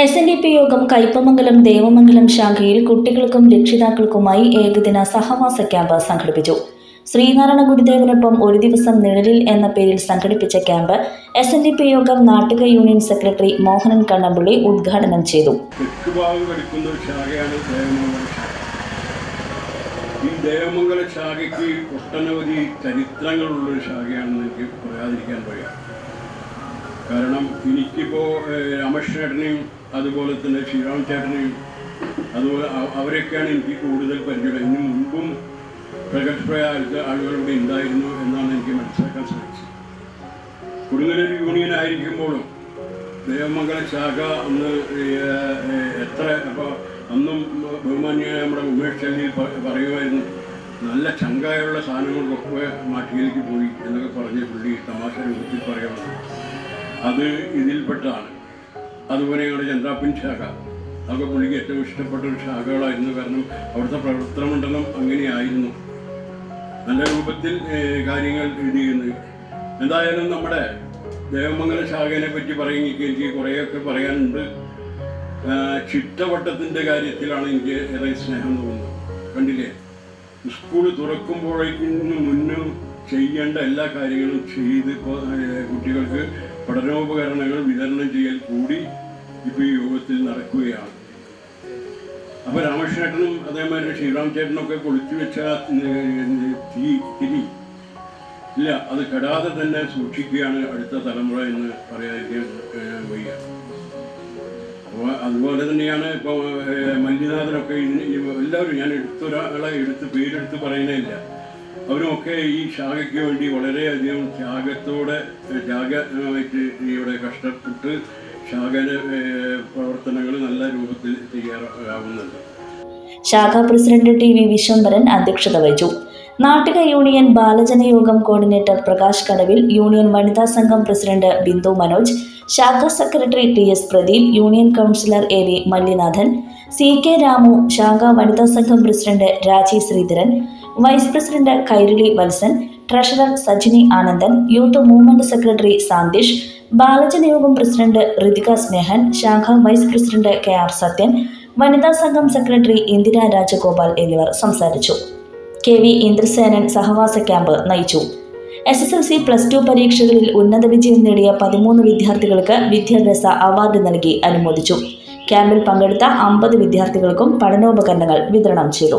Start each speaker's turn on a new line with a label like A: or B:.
A: S N D P യോഗം കയ്പമംഗലം ദേവമംഗലം ശാഖയിൽ കുട്ടികൾക്കും രക്ഷിതാക്കൾക്കുമായി ഏകദിന സഹവാസ ക്യാമ്പ് സംഘടിപ്പിച്ചു. ശ്രീനാരായണ ഗുരുദേവനൊപ്പം ഒരു ദിവസം നിഴലിൽ എന്ന പേരിൽ സംഘടിപ്പിച്ച camp S N D P യോഗം നാട്ടുക യൂണിയൻ സെക്രട്ടറി മോഹനൻ കണ്ണമ്പള്ളി ഉദ്ഘാടനം ചെയ്തു.
B: ഈ ദേവമംഗല ശാഖയ്ക്ക് ഒട്ടനവധി ചരിത്രങ്ങളുള്ള ഒരു ശാഖയാണെന്ന് എനിക്ക് പറയാതിരിക്കാൻ കഴിയാം കാരണം എനിക്കിപ്പോൾ രമേശ് ചേട്ടനെയും അതുപോലെ തന്നെ ശ്രീറാം ചേട്ടനെയും അതുപോലെ അവരൊക്കെയാണ് എനിക്ക് കൂടുതൽ പരിചയം ഇനി മുൻപും പ്രഗത്ഭരായ ആളുകളിവിടെ ഉണ്ടായിരുന്നു എന്നാണ് എനിക്ക് മനസ്സിലാക്കാൻ സാധിച്ചത്. കൊടുങ്ങല്ലൂർ യൂണിയൻ ആയിരിക്കുമ്പോഴും ദേവമംഗല ശാഖ അന്ന് എത്ര അപ്പോൾ അന്നും ബഹുമാന്യായ നമ്മുടെ ഉമേഷ് ചെല്ലി പറയുമായിരുന്നു നല്ല ചങ്കായുള്ള സാധനങ്ങൾക്കൊക്കെ മാറ്റിയിലേക്ക് പോയി എന്നൊക്കെ പറഞ്ഞ് പുള്ളി തമാശ രൂപത്തിൽ പറയുന്നത്. അത് ഇതിൽപ്പെട്ടാണ്. അതുപോലെ ഞങ്ങളുടെ ചന്ദ്രാപ്പിൻ ശാഖ. അതൊക്കെ പുള്ളിക്ക് ഏറ്റവും ഇഷ്ടപ്പെട്ട ഒരു ശാഖകളായിരുന്നു. കാരണം അവിടുത്തെ പ്രവർത്തന മണ്ഡലം അങ്ങനെയായിരുന്നു. നല്ല രൂപത്തിൽ കാര്യങ്ങൾ ചെയ്യുന്നത് എന്തായാലും നമ്മുടെ ദേവമംഗല ശാഖയെ പറ്റി പറയുമെങ്കിൽ എനിക്ക് കുറേയൊക്കെ പറയാനുണ്ട്. ചിട്ടവട്ടത്തിന്റെ കാര്യത്തിലാണ് എനിക്ക് ഏറെ സ്നേഹം തോന്നുന്നത്. കണ്ടില്ലേ? സ്കൂൾ തുറക്കുമ്പോഴേക്കും മുന്നും ചെയ്യേണ്ട എല്ലാ കാര്യങ്ങളും ചെയ്ത് കുട്ടികൾക്ക് പഠനോപകരണങ്ങൾ വിതരണം ചെയ്യൽ കൂടി ഇപ്പോൾ ഈ യോഗത്തിൽ നടക്കുകയാണ്. അപ്പോൾ രാമകൃഷ്ണേട്ടനും അതേമാതിരി ശ്രീറാം ചേട്ടനൊക്കെ കൊളുത്തി വെച്ച തീ തിരി ഇല്ല അത് കെടാതെ തന്നെ സൂക്ഷിക്കുകയാണ് അടുത്ത തലമുറ എന്ന് പറയാതിരിക്കാൻ വയ്യ. അപ്പോൾ അതുപോലെ തന്നെയാണ് ഇപ്പോൾ മല്ലിനാഥനൊക്കെ എല്ലാവരും ഞാൻ എടുത്തൊരാളെ എടുത്ത് പേരെടുത്ത് പറയുന്നില്ല അവരുമൊക്കെ ഈ ശാഖയ്ക്ക് വേണ്ടി വളരെയധികം ത്യാഗത്തോടെ ത്യാഗമായിട്ട് ഇവിടെ കഷ്ടപ്പെട്ട് ശാഖന പ്രവർത്തനങ്ങൾ നല്ല രൂപത്തിൽ തയ്യാറാവുന്നുണ്ട്.
A: ശാഖാ പ്രസിഡന്റ് ടി വി വിശ്വംഭരൻ അധ്യക്ഷത വഹിച്ചു. നാട്ടിക യൂണിയൻ ബാലജന യോഗം കോർഡിനേറ്റർ പ്രകാശ് കടവിൽ യൂണിയൻ വനിതാ സംഘം പ്രസിഡന്റ് ബിന്ദു മനോജ് ശാഖാ secretary T S Pradeep union councillor A V Mallinathan C K Ramu ശാഖാ വനിതാ സംഘം president Raji Sreedharan vice president Kairali Valsan treasurer Sajini Anandan youth movement secretary Santhish ബാലജന നിയോഗം പ്രസിഡന്റ് ഋതിക സ്നേഹൻ ശാഖ vice president K R Sathyan വനിതാ സംഘം secretary Indira Rajagopal എന്നിവർ സംസാരിച്ചു. K V Indrasenan സഹവാസ ക്യാമ്പ് നയിച്ചു. S S L C plus two പരീക്ഷകളിൽ ഉന്നത വിജയം നേടിയ പതിമൂന്ന് വിദ്യാർത്ഥികൾക്ക് വിദ്യാഭ്യാസ അവാർഡ് നൽകി അനുമോദിച്ചു. ക്യാമ്പിൽ പങ്കെടുത്ത അമ്പത് വിദ്യാർത്ഥികൾക്കും പഠനോപകരണങ്ങൾ വിതരണം ചെയ്തു.